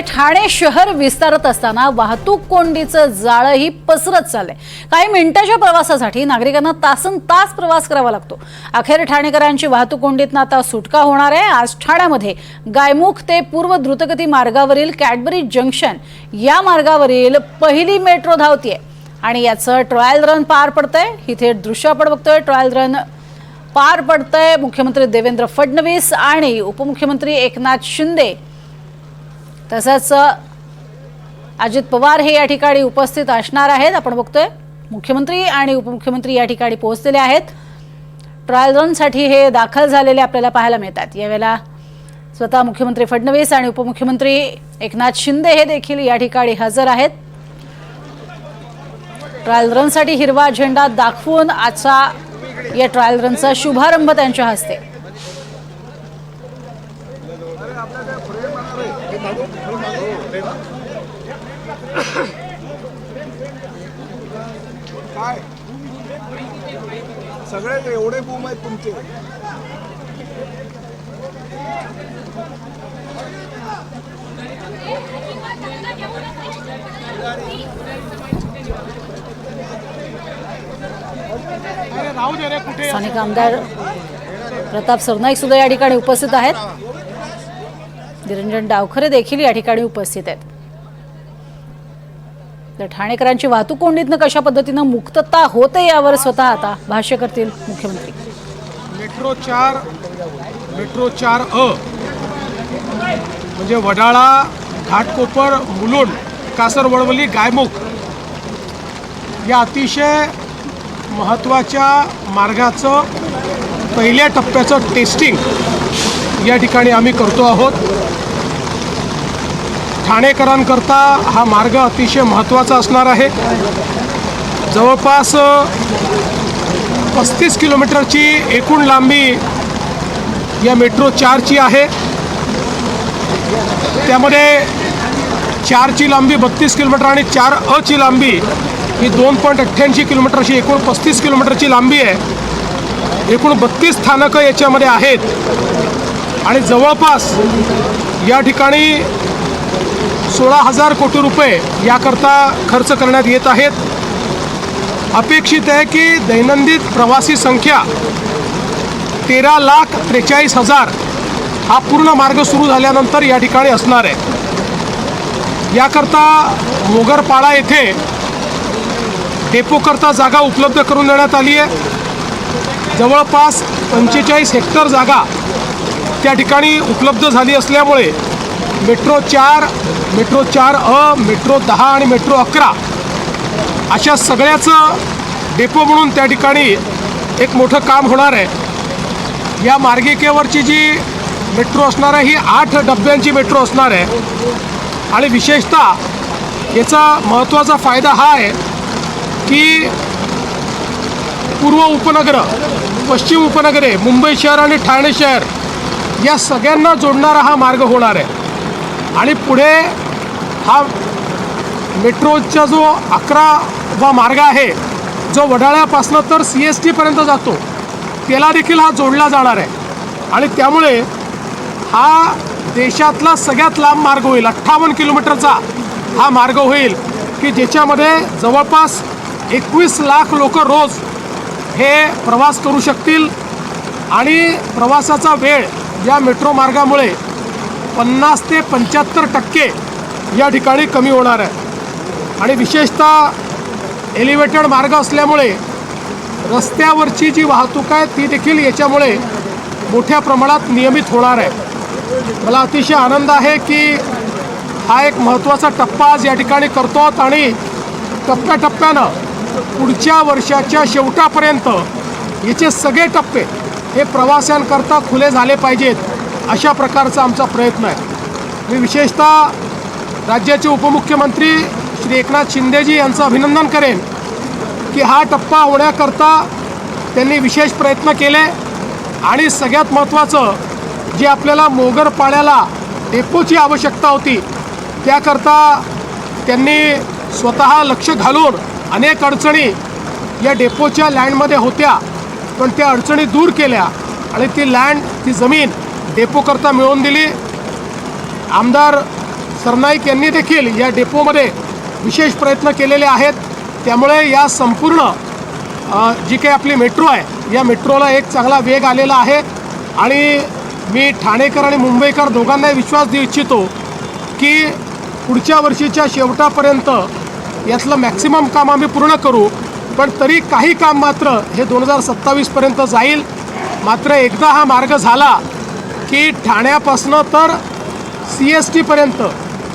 ठाणे शहर विस्तारत असताना वाहतूक कोंडीचं जाळंही पसरत चाललंय. काही मिनिटाच्या प्रवासासाठी नागरिकांना तासन तास प्रवास करावा लागतो. अखेर ठाणेकरांची वाहतूक कोंडीतनं आता सुटका होणार आहे. आज ठाण्यामध्ये गायमुख ते पूर्व द्रुतगती मार्गावरील कॅडबरी जंक्शन या मार्गावरील पहिली मेट्रो धावतीये. आणि याचं ट्रायल रन पार पडतंय. इथे दृश्य आपण बघतोय. ट्रायल रन पार पडतंय. मुख्यमंत्री देवेंद्र फडणवीस आणि उपमुख्यमंत्री एकनाथ शिंदे तसंच अजित पवार हे या ठिकाणी उपस्थित असणार आहेत. आपण बघतोय मुख्यमंत्री आणि उपमुख्यमंत्री या ठिकाणी पोहोचलेले आहेत. ट्रायल रनसाठी हे दाखल झालेले आपल्याला पाहायला मिळतात. यावेळेला स्वतः मुख्यमंत्री फडणवीस आणि उपमुख्यमंत्री एकनाथ शिंदे हे देखील या ठिकाणी हजर आहेत. ट्रायल रनसाठी हिरवा झेंडा दाखवून आजचा या ट्रायल रनचा शुभारंभ त्यांच्या हस्ते. काय? सगळे एवढे बूम आहेत तुमचे. स्थानिक आमदार प्रताप सरनाईक सुद्धा या ठिकाणी उपस्थित आहेत. निरंजन डावखरे देखील या ठिकाणी उपस्थित आहेत. तर ठाणेकरांची वाहतूक कोंडीतनं कशा पद्धतीनं मुक्तता होते यावर स्वतः आता भाष्य करतील मुख्यमंत्री. मेट्रो चार मेट्रो चार अ म्हणजे वडाळा घाटकोपर मुलुंड कासरवडवली गायमुख या अतिशय महत्त्वाच्या मार्गाचं पहिल्या टप्प्याचं टेस्टिंग या ठिकाणी आम्ही करतो आहोत. ठाणेकरांकरता हा मार्ग अतिशय महत्त्वाचा असणार आहे. जवळपास पस्तीस किलोमीटरची एकूण लांबी या मेट्रो चारची आहे. त्यामध्ये चारची लांबी बत्तीस किलोमीटर आणि चार अची लांबी ही दोन पॉईंट अठ्ठ्याऐंशी किलोमीटरची एकूण पस्तीस किलोमीटरची लांबी आहे. एकूण बत्तीस स्थानकं याच्यामध्ये आहेत. आणि जवळपास या ठिकाणी सोळा हजार कोटी रुपये याकरता खर्च करण्यात येत आहेत. अपेक्षित आहे की दैनंदिन प्रवासी संख्या तेरा लाख त्रेचाळीस हजार हा पूर्ण मार्ग सुरू झाल्यानंतर या ठिकाणी असणार आहे. याकरता मोगरपाडा येथे डेपोकरता जागा उपलब्ध करून देण्यात आली आहे. जवळपास पंचेचाळीस हेक्टर जागा त्या ठिकाणी उपलब्ध झाली असल्यामुळे मेट्रो चार मेट्रो चार अ मेट्रो दहा आणि मेट्रो अकरा अशा सगळ्याचं डेपो म्हणून त्या ठिकाणी एक मोठं काम होणार आहे. या मार्गिकेवरची जी मेट्रो असणार आहे ही आठ डब्यांची मेट्रो असणार आहे. आणि विशेषतः याचा महत्त्वाचा फायदा हा आहे की पूर्व उपनगरं पश्चिम उपनगरे मुंबई शहर आणि ठाणे शहर या सगळ्यांना जोडणारा हा मार्ग होणार आहे. आणि पुढे हा मेट्रोचा जो अकरावा मार्ग आहे जो वडाळ्यापासनं तर सी एस टीपर्यंत जातो त्याला देखील हा जोडला जाणार आहे. आणि त्यामुळे हा देशातला सगळ्यात लांब मार्ग होईल अठ्ठावन्न किलोमीटरचा हा मार्ग होईल की ज्याच्यामध्ये जवळपास एकवीस लाख लोक रोज हे प्रवास करू शकतील. आणि प्रवासाचा वेळ या मेट्रो मार्गामुळे पन्नास ते पंच्याहत्तर टक्के या ठिकाणी कमी होणार आहे. आणि विशेषतः एलिव्हेटेड मार्ग असल्यामुळे रस्त्यावरची जी वाहतूक आहे ती देखील याच्यामुळे मोठ्या प्रमाणात नियमित होणार आहे. मला अतिशय आनंद आहे की हा एक महत्त्वाचा टप्पा आज या ठिकाणी करतो आहोत आणि टप्प्याटप्प्यानं पुढच्या वर्षाच्या शेवटापर्यंत याचे सगळे टप्पे हे प्रवाशांकरता खुले झाले पाहिजेत अशा प्रकारचा आमचा प्रयत्न आहे. मी विशेषतः राज्याचे उपमुख्यमंत्री श्री एकनाथ शिंदेजी यांचं अभिनंदन करेन की हा टप्पा होण्याकरता त्यांनी विशेष प्रयत्न केले आणि सगळ्यात महत्त्वाचं जे आपल्याला मोगरपाड्याला डेपोची आवश्यकता होती त्याकरता त्यांनी स्वतः लक्ष घालून अनेक अडचणी या डेपोच्या लँडमध्ये होत्या. पण त्या अडचणी दूर केल्या आणि ती लँड ती जमीन डेपोकरता मिळवून दिली. आमदार सरनाईक यांनी देखील या डेपोमध्ये विशेष प्रयत्न केलेले आहेत. त्यामुळे या संपूर्ण जी काही आपली मेट्रो आहे या मेट्रोला एक चांगला वेग आलेला आहे. आणि मी ठाणेकर आणि मुंबईकर दोघांनाही विश्वास देऊ इच्छितो की पुढच्या वर्षीच्या शेवटापर्यंत यातलं मॅक्सिमम काम आम्ही पूर्ण करू. पण तरी काही काम मात्र हे दोन हजार सत्तावीसपर्यंत जाईल. मात्र एकदा हा मार्ग झाला की ठाण्यापासनं तर सी एस टीपर्यंत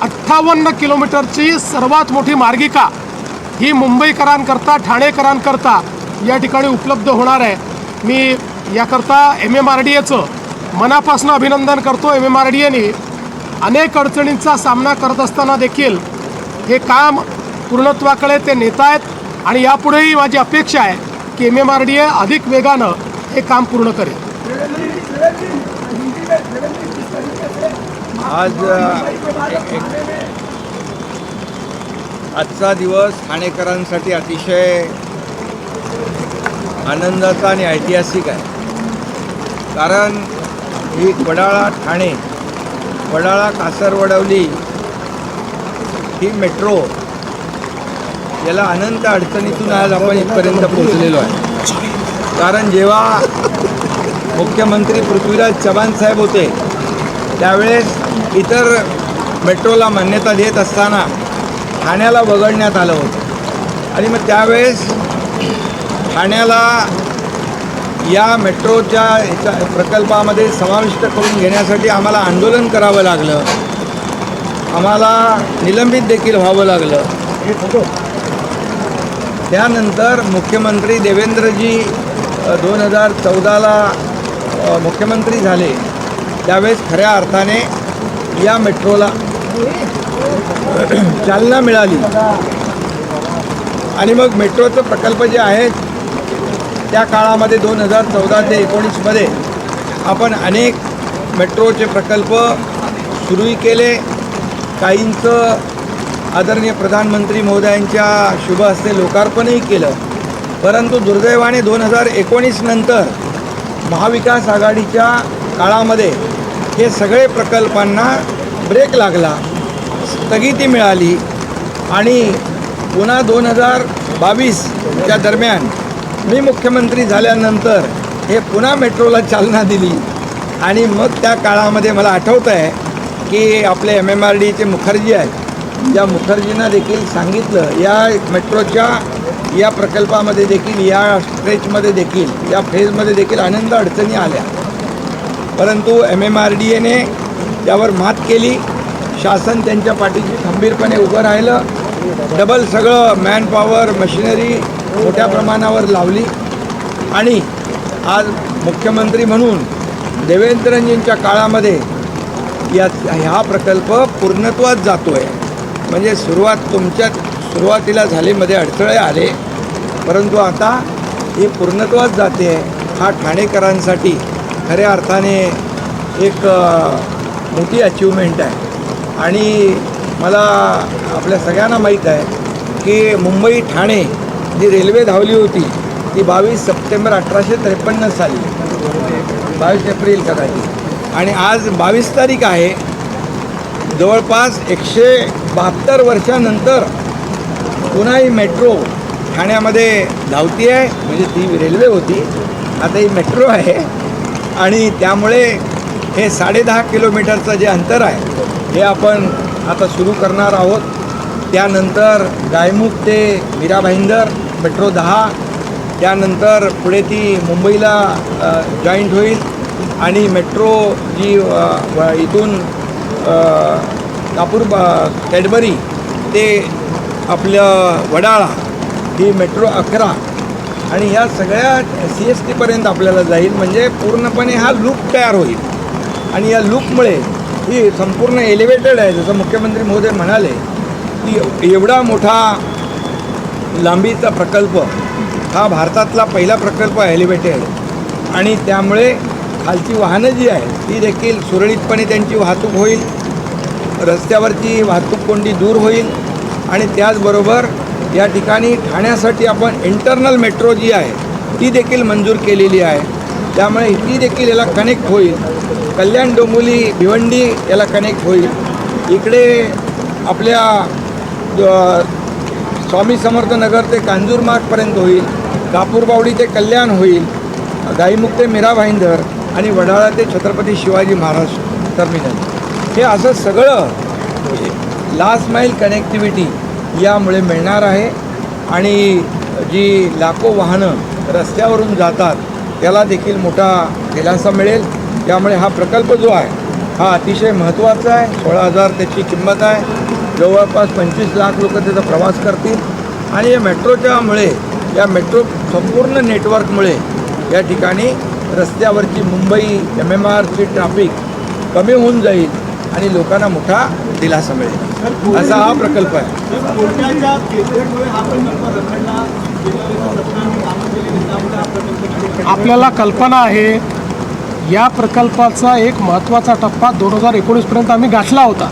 अठ्ठावन्न किलोमीटरची सर्वात मोठी मार्गिका ही मुंबईकरांकरता ठाणेकरांकरता या ठिकाणी उपलब्ध होणार आहे. मी याकरता एम एम आर डी एचं मनापासून अभिनंदन करतो एम एम आर डी एने अनेक अडचणींचा सामना करत असताना देखील हे काम पूर्णत्वाकडे ते नेत आहेत. आणि यापुढेही माझी अपेक्षा आहे की M M R D A अधिक वेगानं हे काम पूर्ण करेल. आज आजचा दिवस ठाणेकरांसाठी अतिशय आनंदाचा आणि ऐतिहासिक आहे. कारण ही वडाळा ठाणे वडाळा कासरवडवली ही मेट्रो याला अनंत अडचणीतून आज आपण इथपर्यंत पोहोचलेलो आहे. कारण जेव्हा मुख्यमंत्री पृथ्वीराज चव्हाण साहेब होते त्यावेळेस इतर मेट्रोला मान्यता देत असताना ठाण्याला वगळण्यात आलं होतं. आणि मग त्यावेळेस ठाण्याला या मेट्रोच्या ह्याच्या प्रकल्पामध्ये समाविष्ट करून घेण्यासाठी आम्हाला आंदोलन करावं लागलं. आम्हाला निलंबित देखील व्हावं लागलं. त्यानंतर मुख्यमंत्री देवेंद्रजी दोन हजार चौदाला मुख्यमंत्री झाले. त्यावेळेस खऱ्या अर्थाने या मेट्रोला चालना मिळाली. आणि मग मेट्रोचं प्रकल्प जे आहेत त्या काळामध्ये दोन हजार चौदा ते एकोणीसमध्ये आपण अनेक मेट्रोचे प्रकल्प सुरूही केले. काहींचं आदरणीय प्रधानमंत्री महोदयांच्या शुभ हस्ते लोकार्पणही केलं. परंतु दुर्दैवाने दोन हजार एकोणीस नंतर महाविकास आघाडीच्या काळामध्ये हे सगळे प्रकल्पांना ब्रेक लागला स्थगिती मिळाली आणि पुन्हा दोन हजार बावीसच्या दरम्यान मी मुख्यमंत्री झाल्यानंतर हे पुन्हा मेट्रोला चालना दिली. आणि मग त्या काळामध्ये मला आठवतं आहे की आपले एम एम आर डीचे मुखर्जी आहेत या मुखर्जींना देखील सांगितलं. या मेट्रोच्या या प्रकल्पामध्ये देखील या स्ट्रेचमध्ये देखील या फेजमध्ये देखील आनंद अडचणी आल्या. परंतु एम एम आर डी एने त्यावर मात केली. शासन त्यांच्या पाठीशी खंबीरपणे उभं राहिलं. डबल सगळं मॅनपॉवर मशिनरी मोठ्या प्रमाणावर लावली. आणि आज मुख्यमंत्री म्हणून देवेंद्रजींच्या काळामध्ये या हा प्रकल्प पूर्णत्वात जातो आहे म्हणजे सुरुवात तुमच्या सुरुवातीला झालेमध्ये अडथळे आले. परंतु आता ही पूर्णत्वाच जाते. हा ठाणेकरांसाठी खऱ्या अर्थाने एक मोठी अचिव्हमेंट आहे. आणि मला आपल्या सगळ्यांना माहीत आहे की मुंबई ठाणे जी रेल्वे धावली होती ती बावीस सप्टेंबर अठराशे त्रेपन्न साली बावीस एप्रिल कदाचित. आणि आज बावीस तारीख आहे. जवळपास एकशे बहात्तर वर्षानंतर पुन्हा ही मेट्रो ठाण्यामध्ये धावती आहे. म्हणजे ती रेल्वे होती. आता ही मेट्रो आहे. आणि त्यामुळे हे साडेदहा किलोमीटरचं जे अंतर आहे हे आपण आता सुरू करणार आहोत. त्यानंतर गायमुख ते मीरा भाईंदर मेट्रो दहा. त्यानंतर पुढे ती मुंबईला जॉईंट होईल. आणि मेट्रो जी इथून नागपूर कॅडबरी ते आपलं वडाळा ही मेट्रो अकरा आणि ह्या सगळ्या सी एस टीपर्यंत आपल्याला जाईल. म्हणजे पूर्णपणे हा लूप तयार होईल. आणि या लूपमुळे ही संपूर्ण एलिव्हेटेड आहे. जसं मुख्यमंत्री महोदय म्हणाले की एवढा मोठा लांबीचा प्रकल्प हा भारतातला पहिला प्रकल्प आहे एलिव्हेटेड आणि त्यामुळे खालची वाहनं जी आहेत ती देखील सुरळीतपणे त्यांची वाहतूक होईल. रस्त्यावरची वाहतूक कोंडी दूर होईल आणि त्याचबरोबर या ठिकाणी ठाण्यासाठी आपण इंटरनल मेट्रो जी आहे ती देखील मंजूर केलेली आहे. त्यामुळे ती देखील याला कनेक्ट होईल. कल्याण डोंबोली भिवंडी याला कनेक्ट होईल. इकडे आपल्या स्वामी समर्थ नगर ते कांजूरमार्गपर्यंत होईल. कापूरबावडी ते कल्याण होईल. गाईमुख ते मीरा भाईंदर आणि वडाळा ते छत्रपती शिवाजी महाराज टर्मिनल हे असं सगळं लास्ट माईल कनेक्टिव्हिटी यामुळे मिळणार आहे. आणि जी लाखो वाहनं रस्त्यावरून जातात त्याला देखील मोठा दिलासा मिळेल. त्यामुळे हा प्रकल्प जो आहे हा अतिशय महत्त्वाचा आहे. सोळा हजार त्याची किंमत आहे. जवळपास पंचवीस लाख लोक त्याचा प्रवास करतील. आणि या मेट्रोच्यामुळे या मेट्रो संपूर्ण नेटवर्कमुळे या ठिकाणी रस्त्यावरची मुंबई एम एम आरची ट्रॅफिक कमी होऊन जाईल. आणि लोकांना मोठा दिलासा मिळेल. असा हा प्रकल्प आहे. आपल्याला कल्पना आहे या प्रकल्पाचा एक महत्त्वाचा टप्पा दोन हजार एकोणीसपर्यंत आम्ही गाठला होता.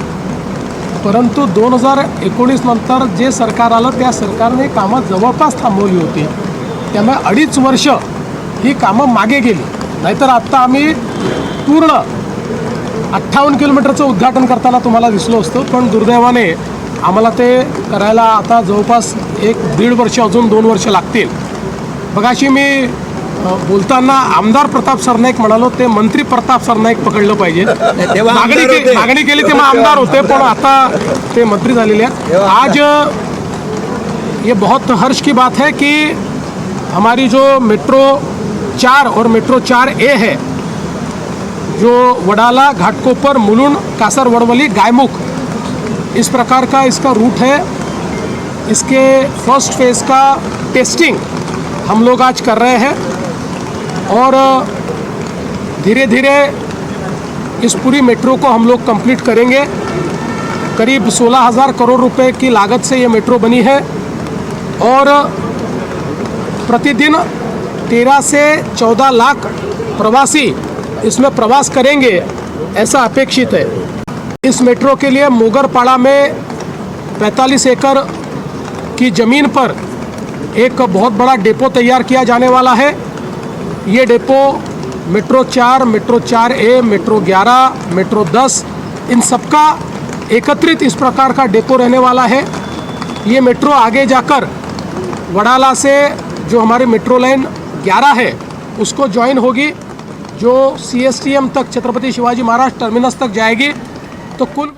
परंतु दोन हजार एकोणीस नंतर जे सरकार आलं त्या सरकारने कामं जवळपास थांबवली होती. त्यामुळे अडीच वर्ष ही कामं मागे गेली. नाहीतर आत्ता आम्ही पूर्ण अठ्ठावन्न किलोमीटरचं उद्घाटन करताना तुम्हाला दिसलो असतो पण दुर्दैवाने आम्हाला ते करायला आता जवळपास एक दीड वर्ष अजून दोन वर्ष लागतील. बघाशी मी बोलताना आमदार प्रताप सरनाईक म्हणालो ते मंत्री प्रताप सरनाईक पकडलं पाहिजे. मागणी के-. मागणी केली तेव्हा आमदार होते पण आता ते मंत्री झालेले आहेत. आज ये बहुत हर्ष की बात है कि हमारी जो मेट्रो चार और मेट्रो चार ए है जो वडाला घाटकोपर, मुलुंड, कासर, वड़वली, गायमुख, इस प्रकार का इसका रूट है। इसके फ़र्स्ट फ़ेज़ का टेस्टिंग हम लोग आज कर रहे हैं और धीरे धीरे इस पूरी मेट्रो को हम लोग कंप्लीट करेंगे। करीब सोलह हज़ार करोड़ रुपए की लागत से ये मेट्रो बनी है और, प्रतिदिन तेरह से चौदह लाख प्रवासी इसमें प्रवास करेंगे, ऐसा अपेक्षित है। इस मेट्रो के लिए मोगरपाड़ा में 45 एकड़ की ज़मीन पर एक बहुत बड़ा डेपो तैयार किया जाने वाला है। ये डेपो मेट्रो चार मेट्रो चार ए, मेट्रो ग्यारह, मेट्रो दस, इन सबका एकत्रित इस प्रकार का डेपो रहने वाला है। ये मेट्रो आगे जाकर वडाला से जो हमारी मेट्रो लाइन 11 है, उसको ज्वाइन होगी। जो सी एस टी एम तक छत्रपति शिवाजी महाराज टर्मिनस तक जाएगी तो कुल